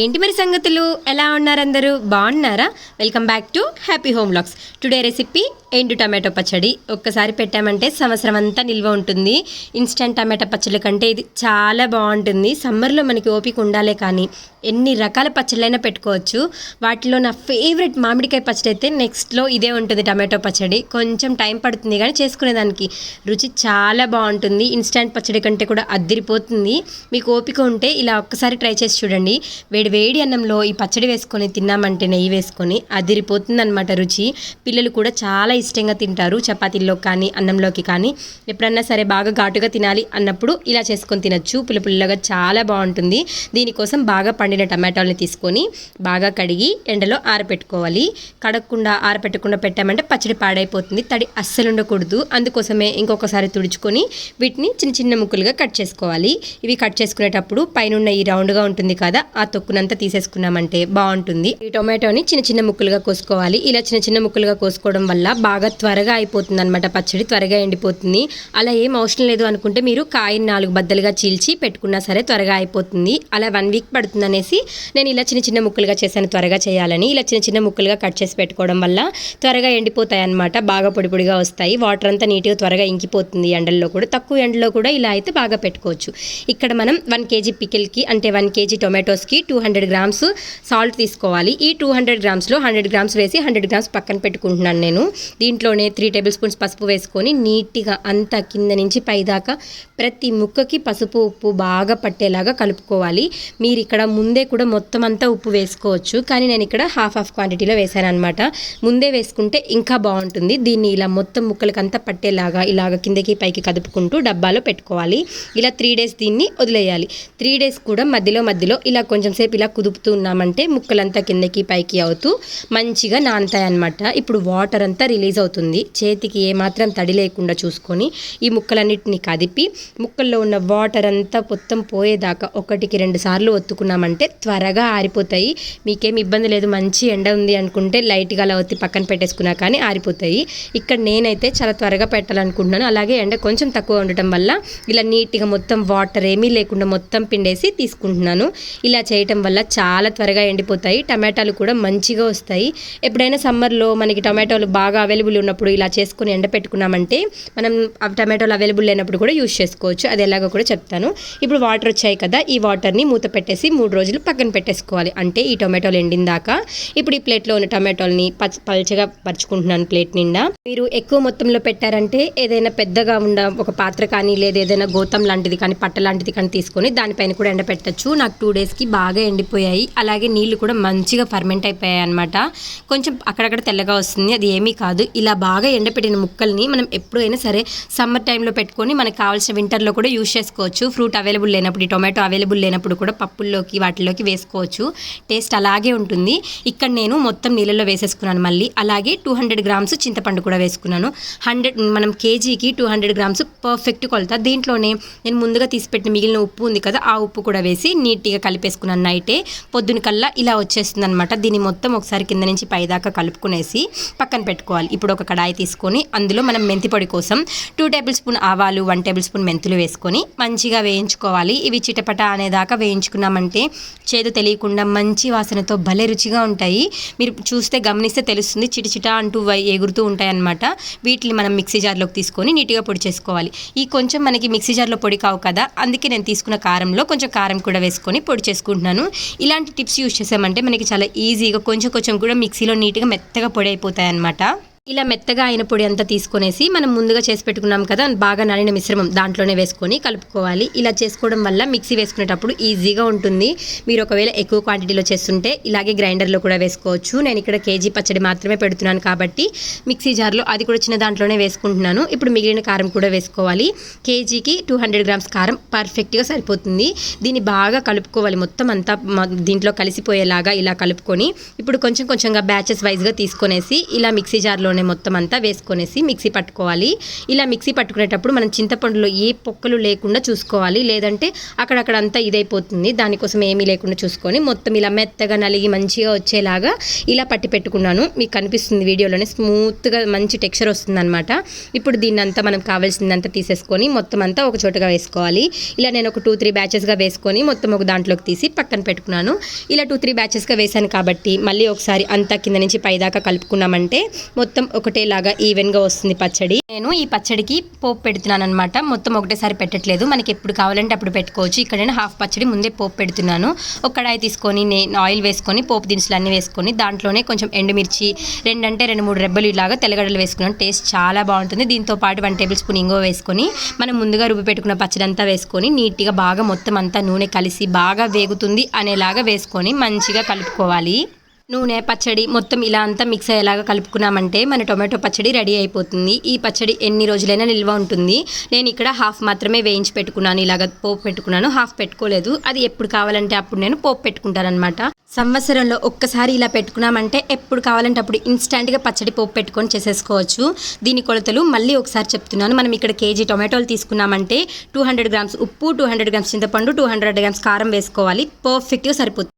ఏంటి మరి సంగతులు? ఎలా ఉన్నారు అందరూ బాగున్నారా? Welcome back to happy home vlogs today recipe ఎండు టమాటో పచ్చడి. ఒక్కసారి పెట్టామంటే సంవత్సరం అంతా నిల్వ ఉంటుంది. ఇన్స్టెంట్ టమాటో పచ్చడి కంటే ఇది చాలా బాగుంటుంది. సమ్మర్లో మనకి ఓపిక ఉండాలే కానీ ఎన్ని రకాల పచ్చళ్ళైనా పెట్టుకోవచ్చు. వాటిలో నా ఫేవరెట్ మామిడికాయ పచ్చడి అయితే నెక్స్ట్లో ఇదే ఉంటుంది టమాటో పచ్చడి. కొంచెం టైం పడుతుంది కానీ చేసుకునేదానికి. రుచి చాలా బాగుంటుంది. ఇన్స్టెంట్ పచ్చడి కంటే కూడా అద్దిరిపోతుంది. మీకు ఓపిక ఉంటే ఇలా ఒక్కసారి ట్రై చేసి చూడండి. వేడి వేడి అన్నంలో ఈ పచ్చడి వేసుకొని తిన్నామంటే నెయ్యి వేసుకొని అదిరిపోతుందనమాట రుచి. పిల్లలు కూడా చాలా ఇష్టంగా తింటారు చపాతీల్లో కానీ అన్నంలోకి కానీ. ఎప్పుడన్నా సరే బాగా ఘాటుగా తినాలి అన్నప్పుడు ఇలా చేసుకొని తినచ్చు. పుల్లపుల్లగా చాలా బాగుంటుంది. దీనికోసం బాగా పండిన టమాటాలని తీసుకొని బాగా కడిగి ఎండలో ఆరపెట్టుకోవాలి. కడగకుండా ఆరపెట్టకుండా పెట్టామంటే పచ్చడి పాడైపోతుంది. తడి అస్సలు ఉండకూడదు. అందుకోసమే ఇంకొకసారి తుడుచుకొని వీటిని చిన్న చిన్న ముక్కలుగా కట్ చేసుకోవాలి. ఇవి కట్ చేసుకునేటప్పుడు పైన ఈ రౌండ్గా ఉంటుంది కదా ఆ తొక్కునంతా తీసేసుకున్నామంటే బాగుంటుంది. ఈ టొమాటోని చిన్న చిన్న ముక్కలుగా కోసుకోవాలి. ఇలా చిన్న చిన్న ముక్కలుగా కోసుకోవడం వల్ల బాగా త్వరగా అయిపోతుంది అనమాట పచ్చడి త్వరగా ఎండిపోతుంది. అలా ఏం అవసరం లేదు అనుకుంటే మీరు కాయని నాలుగు బద్దలుగా చీల్చి పెట్టుకున్నా సరే త్వరగా అయిపోతుంది. అలా వన్ వీక్ పడుతుంది అనేసి నేను ఇలా చిన్న చిన్న ముక్కలుగా చేశాను త్వరగా చేయాలని. ఇలా చిన్న చిన్న ముక్కలుగా కట్ చేసి పెట్టుకోవడం వల్ల త్వరగా ఎండిపోతాయి అనమాట బాగా పొడి పొడిగా వస్తాయి. వాటర్ అంతా నీట్గా త్వరగా ఇంకిపోతుంది ఎండల్లో కూడా. తక్కువ ఎండలో కూడా ఇలా అయితే బాగా పెట్టుకోవచ్చు. ఇక్కడ మనం వన్ కేజీ పికిల్కి అంటే వన్ కేజీ టొమాటోస్కి టూ హండ్రెడ్ గ్రామ్స్ సాల్ట్ తీసుకోవాలి. ఈ టూ హండ్రెడ్ గ్రామ్స్లో హండ్రెడ్ గ్రామ్స్ వేసి హండ్రెడ్ గ్రామ్స్ పక్కన పెట్టుకుంటున్నాను నేను. దీంట్లోనే త్రీ టేబుల్ స్పూన్స్ పసుపు వేసుకొని నీట్గా అంతా కింద నుంచి పైదాకా ప్రతి ముక్కకి పసుపు ఉప్పు బాగా పట్టేలాగా కలుపుకోవాలి. మీరు ఇక్కడ ముందే కూడా మొత్తం అంతా ఉప్పు వేసుకోవచ్చు. కానీ నేను ఇక్కడ హాఫ్ హాఫ్ క్వాంటిటీలో వేసాను అనమాట ముందే వేసుకుంటే ఇంకా బాగుంటుంది. దీన్ని ఇలా మొత్తం ముక్కలకంతా పట్టేలాగా ఇలాగ కిందకి పైకి కదుపుకుంటూ డబ్బాలో పెట్టుకోవాలి. ఇలా త్రీ డేస్ దీన్ని వదిలేయాలి. త్రీ డేస్ కూడా మధ్యలో మధ్యలో ఇలా కొంచెం సేపు ఇలా కుదుపుతూ ఉన్నామంటే ముక్కలంతా కిందకి పైకి అవుతూ మంచిగా నానతాయి అనమాట ఇప్పుడు వాటర్ అంతా రిలీజ్ అవుతుంది. చేతికి ఏమాత్రం తడి లేకుండా చూసుకొని ఈ ముక్కలన్నిటిని కదిపి ముక్కల్లో ఉన్న వాటర్ అంతా మొత్తం పోయేదాకా ఒకటికి రెండు సార్లు ఒత్తుకున్నామంటే త్వరగా ఆరిపోతాయి. మీకేం ఇబ్బంది లేదు మంచి ఎండ ఉంది అనుకుంటే లైట్గా అలా ఒత్తి పక్కన పెట్టేసుకున్నా కానీ ఆరిపోతాయి. ఇక్కడ నేనైతే చాలా త్వరగా పెట్టాలనుకుంటున్నాను. అలాగే ఎండ కొంచెం తక్కువ ఉండటం వల్ల ఇలా నీట్గా మొత్తం వాటర్ ఏమీ లేకుండా మొత్తం పిండేసి తీసుకుంటున్నాను. ఇలా చేయటం వల్ల చాలా త్వరగా ఎండిపోతాయి. టమాటాలు కూడా మంచిగా వస్తాయి. ఎప్పుడైనా సమ్మర్లో మనకి టమాటోలు బాగా అవైలబుల్ ఉన్నప్పుడు ఇలా చేసుకుని ఎండపెట్టుకున్నామంటే మనం ఆ టమాటోలు అవైలబుల్ లేనప్పుడు కూడా యూస్ చేసుకోవచ్చు. అది ఎలాగో కూడా చెప్తాను. ఇప్పుడు వాటర్ వచ్చాయి కదా ఈ వాటర్ని మూత పెట్టేసి మూడు రోజులు పక్కన పెట్టేసుకోవాలి. అంటే ఈ టొమాటోలు ఎండిందాక ఇప్పుడు ఈ ప్లేట్లో ఉన్న టమాటోల్ని పచ్చ పల్చగా పరుచుకుంటున్నాను ప్లేట్ నిండా. మీరు ఎక్కువ మొత్తంలో పెట్టారంటే ఏదైనా పెద్దగా ఉన్న ఒక పాత్ర కానీ లేదా ఏదైనా గోతం లాంటిది కానీ పట్ట లాంటిది కానీ తీసుకొని దానిపైన కూడా ఎండపెట్టచ్చు. నాకు టూ డేస్కి బాగా ఎండిపోయాయి. అలాగే నీళ్ళు కూడా మంచిగా ఫర్మెంట్ అయిపోయాయి అనమాట కొంచెం అక్కడక్కడ తెల్లగా వస్తుంది. అది ఏమీ కాదు. ఇలా బాగా ఎండపెట్టిన ముక్కల్ని మనం ఎప్పుడైనా సరే సమ్మర్ టైంలో పెట్టుకొని మనకు కావాల్సిన వింటర్లో కూడా యూస్ చేసుకోవచ్చు. ఫ్రూట్ అవైలబుల్ లేనప్పుడు ఈ టొమాటో అవైలబుల్ లేనప్పుడు కూడా పప్పుల్లోకి వాటిలోకి వేసుకోవచ్చు. టేస్ట్ అలాగే ఉంటుంది. ఇక్కడ నేను మొత్తం నీళ్ళలో వేసేసుకున్నాను మళ్ళీ. అలాగే టూ హండ్రెడ్ గ్రామ్స్ చింతపండు కూడా వేసుకున్నాను. హండ్రెడ్ మనం కేజీకి టూ హండ్రెడ్ గ్రామ్స్ పర్ఫెక్ట్ కొలత. దీంట్లోనే నేను ముందుగా తీసిపెట్టిన మిగిలిన ఉప్పు ఉంది కదా ఆ ఉప్పు కూడా వేసి నీట్గా కలిపేసుకున్నాను నైటే పొద్దున కల్లా ఇలా వచ్చేస్తుంది అనమాట దీన్ని మొత్తం ఒకసారి కింద నుంచి పైదాకా కలుపుకునేసి పక్కన పెట్టుకోవాలి. ఇప్పుడు ఒక కడాయి తీసుకొని అందులో మనం మెంతి పొడి కోసం టూ టేబుల్ స్పూన్ ఆవాలు వన్ టేబుల్ స్పూన్ మెంతులు వేసుకొని మంచిగా వేయించుకోవాలి. ఇవి చిటపట అనేదాకా వేయించుకున్నామంటే చేదు తెలియకుండా మంచి వాసనతో భలే రుచిగా ఉంటాయి. మీరు చూస్తే గమనిస్తే తెలుస్తుంది. చిటచిట అంటూ ఎగురుతూ ఉంటాయన్నమాట. వీటిని మనం మిక్సీ జార్లోకి తీసుకొని నీట్గా పొడి చేసుకోవాలి. ఈ కొంచెం మనకి మిక్సీ జార్లో పొడి కావు కదా అందుకే నేను తీసుకున్న కారంలో కొంచెం కారం కూడా వేసుకొని పొడి చేసుకుంటున్నాను. ఇలాంటి టిప్స్ యూజ్ చేసామంటే మనకి చాలా ఈజీగా కొంచెం కొంచెం కూడా మిక్సీలో నీట్గా మెత్తగా పొడి అయిపోతాయి అన్నమాట ఇలా మెత్తగా అయిన పొడి అంతా తీసుకునేసి మనం ముందుగా చేసి పెట్టుకున్నాం కదా బాగా నానిన మిశ్రమం దాంట్లోనే వేసుకొని కలుపుకోవాలి. ఇలా చేసుకోవడం వల్ల మిక్సీ వేసుకునేటప్పుడు ఈజీగా ఉంటుంది. మీరు ఒకవేళ ఎక్కువ క్వాంటిటీలో చేస్తుంటే ఇలాగే గ్రైండర్లో కూడా వేసుకోవచ్చు. నేను ఇక్కడ కేజీ పచ్చడి మాత్రమే పెడుతున్నాను కాబట్టి మిక్సీ జార్లో అది కూడా చిన్న దాంట్లోనే వేసుకుంటున్నాను. ఇప్పుడు మిగిలిన కారం కూడా వేసుకోవాలి. కేజీకి టూ హండ్రెడ్ గ్రామ్స్ కారం పర్ఫెక్ట్గా సరిపోతుంది. దీన్ని బాగా కలుపుకోవాలి. మొత్తం అంతా దీంట్లో కలిసిపోయేలాగా ఇలా కలుపుకొని ఇప్పుడు కొంచెం కొంచెంగా బ్యాచెస్ వైజ్గా తీసుకొనేసి ఇలా మిక్సీ జార్లో దాంట్లోనే మొత్తం అంతా వేసుకొనేసి మిక్సీ పట్టుకోవాలి. ఇలా మిక్సీ పట్టుకునేటప్పుడు మనం చింతపండులో ఏ పొక్కలు లేకుండా చూసుకోవాలి. లేదంటే అక్కడక్కడ అంతా ఇదైపోతుంది. దానికోసం ఏమీ లేకుండా చూసుకొని మొత్తం ఇలా మెత్తగా నలిగి మంచిగా వచ్చేలాగా ఇలా పట్టి పెట్టుకున్నాను. మీకు కనిపిస్తుంది వీడియోలోనే స్మూత్గా మంచి టెక్స్చర్ వస్తుందన్నమాట. ఇప్పుడు దీన్నంతా మనం కావాల్సిందంతా తీసేసుకొని మొత్తం అంతా ఒక చోటగా వేసుకోవాలి. ఇలా నేను ఒక టూ త్రీ బ్యాచెస్గా వేసుకొని మొత్తం ఒక దాంట్లోకి తీసి పక్కన పెట్టుకున్నాను. ఇలా టూ త్రీ బ్యాచెస్గా వేసాను కాబట్టి మళ్ళీ ఒకసారి అంతా కింద నుంచి పైదాకా కలుపుకున్నామంటే మొత్తం ఒకటేలాగా ఈవెన్గా వస్తుంది పచ్చడి. నేను ఈ పచ్చడికి పోపు పెడుతున్నాను అనమాట మొత్తం ఒకటేసారి పెట్టట్లేదు. మనకి ఎప్పుడు కావాలంటే అప్పుడు పెట్టుకోవచ్చు. ఇక్కడ నేను హాఫ్ పచ్చడి ముందే పోపు పెడుతున్నాను. ఒక కడాయి తీసుకొని నేను ఆయిల్ వేసుకొని పోపు దినుసులు అన్నీ వేసుకొని దాంట్లోనే కొంచెం ఎండుమిర్చి రెండంటే రెండు మూడు రెబ్బలు ఇలాగా తెల్లగడలు వేసుకున్నాను. టేస్ట్ చాలా బాగుంటుంది. దీంతో పాటు వన్ టేబుల్ స్పూన్ ఇంగో వేసుకొని మనం ముందుగా రుబ్బి పెట్టుకున్న పచ్చడి అంతా వేసుకొని నీట్గా బాగా మొత్తం అంతా నూనె కలిసి బాగా వేగుతుంది అనేలాగా వేసుకొని మంచిగా కలుపుకోవాలి. నూనె పచ్చడి మొత్తం ఇలా అంతా మిక్స్ అయ్యేలాగా కలుపుకున్నామంటే మన టొమాటో పచ్చడి రెడీ అయిపోతుంది. ఈ పచ్చడి ఎన్ని రోజులైనా నిల్వ ఉంటుంది. నేను ఇక్కడ హాఫ్ మాత్రమే వేయించి పెట్టుకున్నాను. ఇలాగ పోపు పెట్టుకున్నాను. హాఫ్ పెట్టుకోలేదు. అది ఎప్పుడు కావాలంటే అప్పుడు నేను పోపు పెట్టుకుంటానమాట సంవత్సరంలో ఒక్కసారి ఇలా పెట్టుకున్నామంటే ఎప్పుడు కావాలంటే అప్పుడు ఇన్స్టాంట్గా పచ్చడి పోపు పెట్టుకొని చేసేసుకోవచ్చు. దీని కొలతలు మళ్ళీ ఒకసారి చెప్తున్నాను. మనం ఇక్కడ కేజీ టొమాటోలు తీసుకున్నామంటే టూ హండ్రెడ్ గ్రామ్స్ ఉప్పు టూ హండ్రెడ్ గ్రామ్స్ చింతపండు టూ హండ్రెడ్ గ్రామ్స్ కారం వేసుకోవాలి. పర్ఫెక్ట్గా సరిపోతుంది.